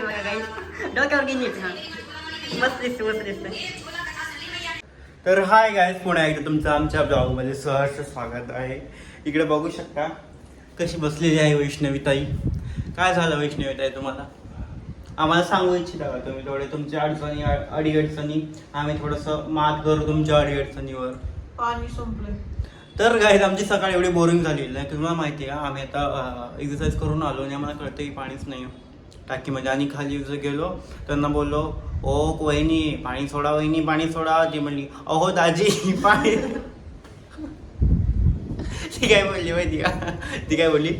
आली बघा काही डोक्यावर होती हा मस्त दिसते मस्त दिसते तर हाय गायज पुन्हा एकदा तुमचं आमच्या ब्लॉगमध्ये सहर्ष स्वागत आहे. इकडे बघू शकता कशी बसलेली आहे वैष्णवी ताई काय झालं वैष्णवी ताई तुम्हाला? आम्हाला सांगू इच्छिता का तुम्ही थोडे तुमच्या अडचणी अडीअडचणी? आम्ही थोडंसं मात करू तुमच्या अडीअडचणीवर. पाणी संपलंय. तर गाईज आमची सकाळ एवढी बोरिंग झालेली आहे तुम्हाला माहिती आहे का आम्ही आता एक्सरसाइज करून आलो आणि आम्हाला कळतं की पाणीच नाही. टाकीमध्ये आणि खाली जर गेलो। त्यांना बोललो ओ वहिनी पाणी सोडा वहिनी पाणी सोडा ती म्हणली अहो दाजी पाणी ती काय बोलली माहिती का ती काय बोलली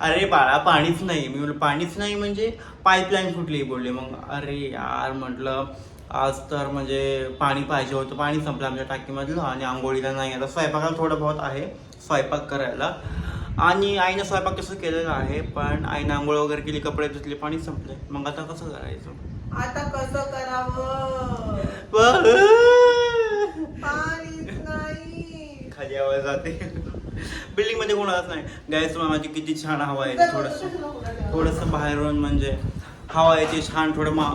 अरे बाळा पाणीच नाही. मी बोललो पाणीच नाही म्हणजे पाईपलाईन फुटली बोलली मग अरे यार म्हटलं आज तर म्हणजे पाणी पाहिजे होतं पाणी संपलं आमच्या टाकीमधलं आणि आंघोळीला नाही आता स्वयंपाकाला थोडं बहुत आहे स्वयंपाक करायला. आणि आईनं स्वयंपाक कसं केलेलं आहे पण आईनं आंघोळ वगैरे केली कपडे धुतले पाणी संपले मग आता कसं करायचं? आता कसं करावं? खाली आवाज जाते बिल्डिंगमध्ये कोणालाच नाही. गॅस माझी किती छान हवा आहे. थोडस थोडस बाहेरून म्हणजे हवा येते छान थोडं मा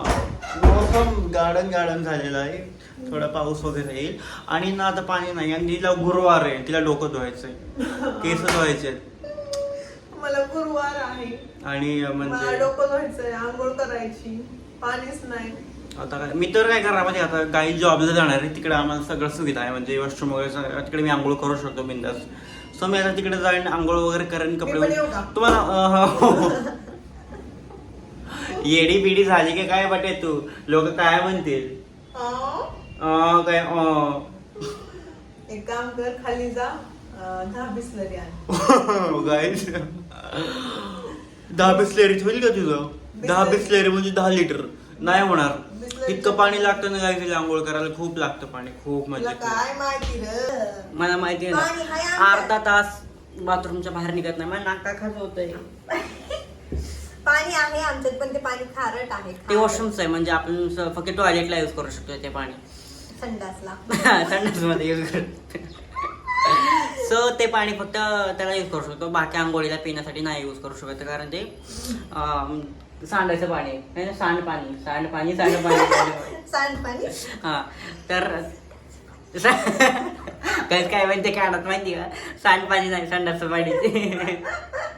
मोसम गार्डन गार्डन झालेलं आहे. थोडा पाऊस वगैरे येईल. आणि ना आता पाणी नाही. आणि तिला गुरुवार आहे. तिला डोकं धुवायचंय. केस धुवायचे मला गुरुवार आहे आणि मला म्हणजे डोकं धुवायचंय आंघोळ करायची पाणीच नाही आता काय मी तर काय करणार म्हणजे आता काही जॉबला जाणार आहे तिकडे आम्हाला सगळं सुविधा आहे म्हणजे वॉशरूम वगैरे सगळं- तिकडे मी आंघोळ करू शकतो बिंदास सो मी आता तिकडे जाईन आंघोळ वगैरे करेन कपडे पण येऊ का? तुम्हाला अं, हो. येडी बिडी झाली की काय वाटे तू लोक काय म्हणतील? अं, काय अं. एक काम कर खाली जा दहा बिसलरी आण. दहा बिस्लेरी होईल का तुझं? दहा बिसलेरी. म्हणजे दहा लिटर. नाही होणार. इतकं पाणी लागतं ना गाई आंघोळ करायला खूप लागतं पाणी. खूप तुला म्हणजे खूप. काय माहिती र? मला माहिती आहे पाणी हाय ना. अर्धा तास बाथरूमच्या बाहेर निघत नाही. मला नाका खात होतंय. पाणी आहे आमच्यात पण ते पाणी खारट आहे ते वॉशरूमचं आहे म्हणजे आपण स- फक्त टॉयलेटला यूज करू शकतो ते पाणी. संडासला. संडासमध्ये यूज करू सो ते पाणी फक्त त्याला यूज करू शकतो. बाकी आंघोळीला पिण्यासाठी नाही यूज करू शकत कारण ते सांडायचं पाणी आहे. ना, सांडपाणी. सांडपाणी सांडपाणी. सांडपाणी. हा तर काय काय माहिती काढत माहिती का? सांडपाणी नाही सांडाचं पाणी.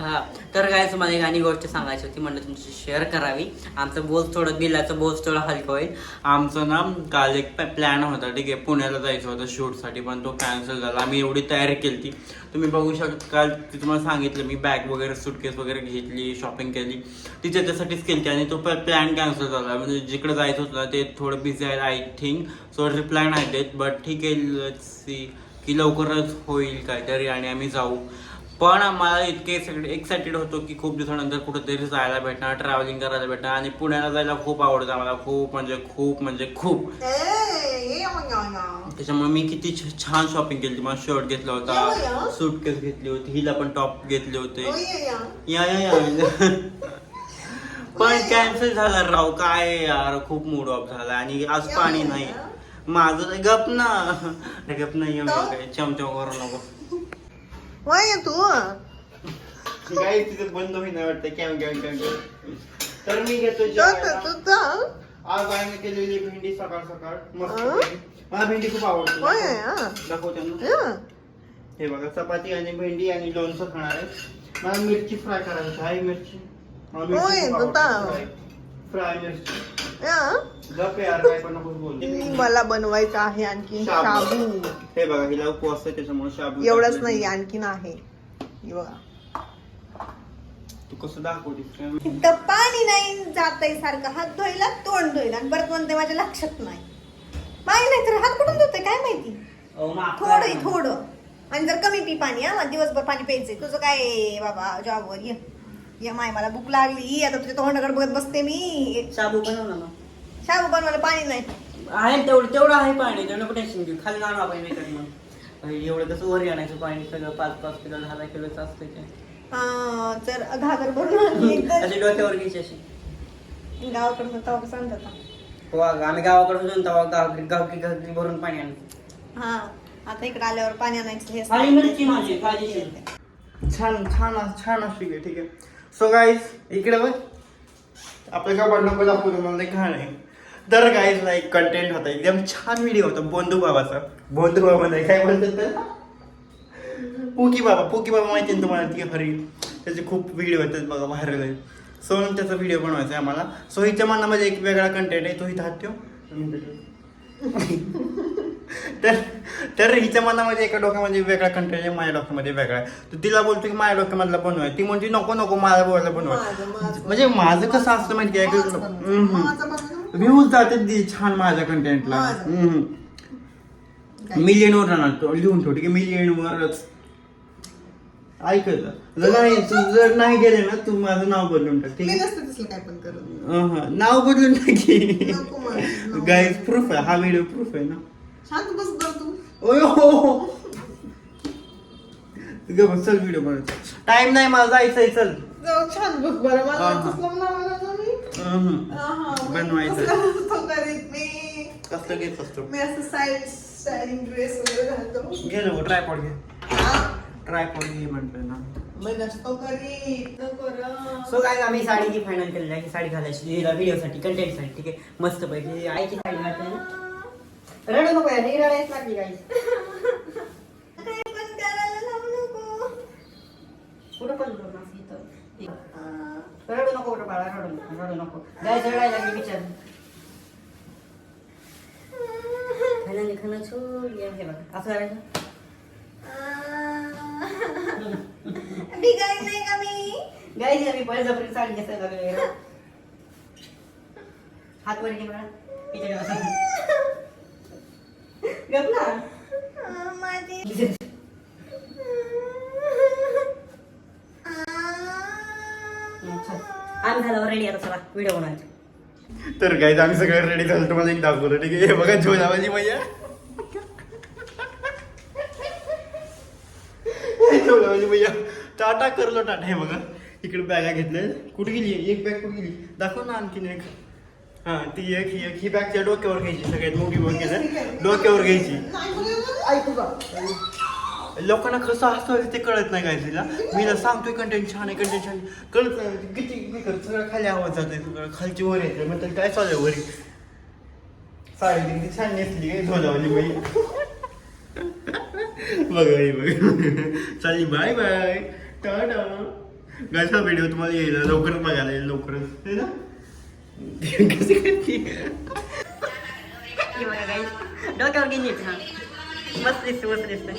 हा. तर काय तुम्हाला एक आणि गोष्ट सांगायची होती म्हणलं तुमची शेअर करावी. आमचं बोझ थोडं बिलाचं बोझ थोडं हलकं होईल. आमचं ना काल एक प्लॅन होता ठीक आहे. पुण्याला जायचं होतं शूटसाठी पण तो कॅन्सल झाला. आम्ही एवढी तयारी केली ती तुम्ही बघू शकता काल ते तुम्हाला सांगितलं मी बॅग वगैरे सुटकेस वगैरे घेतली शॉपिंग केली. ती त्याच्यासाठीच केली आणि तो प्लॅन कॅन्सल झाला. म्हणजे जिकडे जायचं होतं ना, ते थोडं बिझी आहे आय थिंक सो प्लॅन आहे बट ठीक आहे सी की लवकरच होईल काहीतरी आणि आम्ही जाऊ. पण आम्हाला इतके एक्साइटेड होतो की खूप दिवसानंतर कुठेतरी जायला भेटणार ट्रॅव्हलिंग करायला भेटणार आणि पुण्याला जायला खूप आवडतं आम्हाला खूप म्हणजे खूप म्हणजे खूप. त्याच्यामुळे मी किती छान शॉपिंग केली मला शर्ट घेतला होता. सूटकेस घेतली होती हिला पण टॉप घेतले होते ओ, ये, या. पण कॅन्सल झाला राव काय यार खूप मूड ऑफ झाला आणि आज पाणी. नाही माझं गप ना गप नाही? चमचम करू नको वय तू काय तिथे बंद होईना वाटतं कॅम कॅम कॅम. तर मी घेतो जेवायला. तू जा. आज आईने केलेली भेंडी सकाळ सकाळ मस्त. मला भेंडी खूप आवडते होय, हा. दाखव त्यांना. हे बघा चपाती आणि भेंडी आणि लोणचं खाणार आहे मला मिरची फ्राय करायची आहे मिरची मला मिरची होय, खूप दुधा. आवडते. फ्राय फ्राय मिरची मला बनवायचं आहे आणखी शाबू. शाबू. हे बघा हिला उपवास आहे त्याच्यामुळे शाबू एवढंच. नाही आणखीन आहे. हे बघा. तू कसं दाखवते इथं पाणी नाही जातय सारखं. हात धुवायला तोंड धुवायला आणि परत म्हणते माझ्या लक्षात नाही. पाणी नाही तर हात कुठून धुतोय काय माहिती? थोडं थोडं. आणि जर कमी पी पाणी हा दिवसभर पाणी प्यायचंय. तुझं काय बाबा जॉबवर? ये. ये माय मला भूक लागली. आता तुझ्या तोंडाकडे बघत बसते मी. शाबू बनव मग शाबू बनवायला पाणी नाही. आहे तेवढं तेवढं आहे पाणी. तेवढं नको टेन्शन घेऊ. खाली आणू आपण विकत एवढं कसं वरी आणायचं पाणी? सगळं पाच पाच किलो दहा किलोचं असतं ते हा तर घागर भरून आणली. अशी डोक्यावर घ्यायची अशी. गावाकडनं तवा कसं आणतात हा? अगं, आम्ही गावाकडे जाऊन तेव्हा गाव गावकी गावकी भरून पाणी आणतो. हा आता इकडे आल्यावर पाणी आणायचं हे मिरची माझी छान छान छान असली की ठीक आहे. सो गाईज इकडे बघ. आपल्या का पडलं पण आपण मला घाण आहे. तर गाईज लाईक कंटेंट होता. एकदम छान व्हिडिओ होता. बोंधू बाबाचा. बोंधू बाबा नाही काय बोलतात त्याला? पुकी बाबा. पुकी बाबा माहिती ना तुम्हाला? ती खरी त्याचे खूप व्हिडिओ येतात बघा व्हायरल आहे. सो म्हणून त्याचा व्हिडिओ बनवायचा आहे आम्हाला. सो हिच्या मनामध्ये एक वेगळा कंटेंट आहे. तो इथं हात तर तर हिच्या मनामध्ये एका डोक्यामध्ये वेगळा कंटेंट आहे. माझ्या डोक्यामध्ये वेगळा आहे. तर तिला बोलतो की माझ्या डोक्यामधला बनवाय ती म्हणते नको नको माझ्या बोलायला बनवाय. म्हणजे माझं कसं असतं माहिती आहे माझं. माझं. व्ह्यूज जातात ती छान माझ्या कंटेंटला माझं. मिलियन वर राहणार. तो लिहून ठेवते की मिलियन वरच. ऐकलं जर नाही तू जर नाही गेले ना तू माझं नाव बदलून टाक ठीक मी आहे? नसते तसलं काय पण करत. अहं, नाव बदलून टाकी नको मला. गाईज प्रूफ आहे. हा व्हिडिओ प्रूफ आहे ना? शांत बस बर तू. ओय हो. ग बस, चल व्हिडिओ बनवायचा टाइम नाही मला जायचंय चल. जाऊ छान बघ बरं. मला हा, हा. तसलं म्हणावं बनवायचं. तसलं नसतो करीत मी कसलं घेत असतो मी असं साईड स्टायलिंग ड्रेस वगैरे घालतो घे नको ट्रायपॉड घे हा, ट्रायपॉड घे म्हटलं ना मी नसतो करीत नको रं. सो काय आम्ही साडी जी फायनल केलेली आहे. ही साडी घालायची. हिला व्हिडिओसाठी कंटेंटसाठी ठीक आहे मस्त पैकी आईची साडी घातली? ना रडू नको यार, ही रडायच लागली काही. कुठं पण इथं. बाळा रडू रडू नको. जायचं रडायला लागली विचार खाणं नाही खाणं ये हे बघा. असं करायचं? भिकारी नाही का मी? गाईज आम्ही बळजबरी साडी घ्यायला लागलो हात वर घे बाळा इथे असं गप ना. आ, माझी अच्छा. आम्ही झालं रेडी आता चला व्हिडिओ बनवायचा. तर गाईज आम्ही सगळे रेडी झालो. तुम्हाला एक दाखवलं ठीक आहे? हे बघा झोलावाली मैया झोलावाली मैया टाटा करलो टाटा. हे बघा इकडे बॅगा घेतल्या कुठे गेली? एक बॅग कुठे गेली? दाखव ना आणखीन एक. हा ती एक ही एक. ही बॅगच्या डोक्यावर घ्यायची सगळ्यात मोठी बॅग घ्यायची डोक्यावर घ्यायची. लोकांना कसं असतं ते कळत नाही काय तिला मी ना सांगतोय कंटेंट छान आहे कंटेंट छान आहे. कळत नाही म्हणजे किती मी करत सगळं खाली आवाज जाते सगळं. खालची वर येते मग तर काय चालू आहे वरी? साडी किती छान नेसली काय झोलावली बाई. बघा बाई बघ. चालली बाय बाय टाटा गायचा व्हिडिओ तुम्हाला येईल लवकरच बघायला येईल लवकरच. है ना? कशी करते? डोक्यावर घेऊन येत हा. मस्त दिसते मस्त दिसते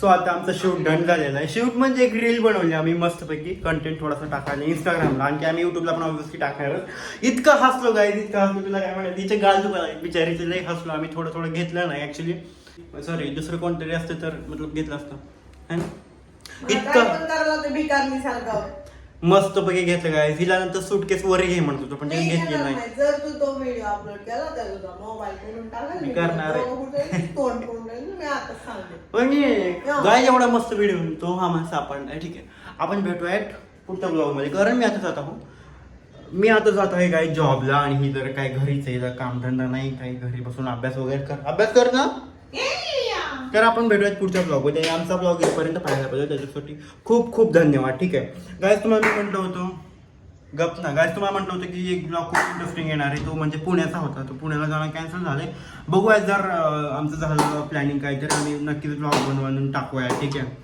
सो आता आमचं शूट डन झालेलं आहे. शूट म्हणजे एक रील बनवली आम्ही मस्तपैकी. कंटेंट थोडासा टाकायला. इंस्टाग्रामला आणखी आम्ही युट्यूबला पण ऑब्विसली टाकणारच. इतकं हसलो काय इतकं हसलो तुला काय म्हणत तिचे गाल दुखायला बिचारीचे लई हसलो आम्ही थोडं थोडं घेतलं नाही ऍक्च्युली सॉरी दुसरं कोणतरी असतं तर मतलब घेतलं असतं. इतकं पण करायला ते भिकारणी सारखं मस्तपैकी घेतलं काय हिला नंतर सुटकेस वर घे म्हणत होतो पण मी त्याने घेतली नाही. जर तू तो व्हिडिओ अपलोड केला तर तुझा मोबाईल करून मी करणार आहे. तोंड करून राहील मी आता सांगते. म्हणजे गाय एवढा मस्त व्हिडिओ तो हा मला सापडला ठीक आहे. आपण भेटूयात पुढच्या ब्लॉगमध्ये कारण मी आता जात आहो मी आता जात आहे काय जॉबला आणि ही जर काय घरीच आहे जर कामधंदा नाही काही घरी बसून अभ्यास वगैरे कर अभ्यास कर ना. तर आपण भेटूयात पुढच्या ब्लॉगमध्ये आमचा ब्लॉग इथपर्यंत पाहायला पाहिजे. त्याच्यासाठी खूप खूप धन्यवाद. ठीक आहे. गायस तुम्हाला मी म्हटलं होतो गप ना. गायस तुम्हाला म्हटलं होतं की एक ब्लॉग खूप इंटरेस्टिंग येणार आहे. तो म्हणजे पुण्याचा होता. तो पुण्याला जाणं कॅन्सल झालं आहे बघूया जर आमचं झालं प्लॅनिंग काय तर आम्ही नक्कीच ब्लॉग बनवून टाकूया. ठीक आहे.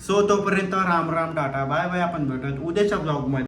सो तोपर्यंत Ram Ram tata. Bye bye आपण भेटूयात उद्याच्या ब्लॉगमध्ये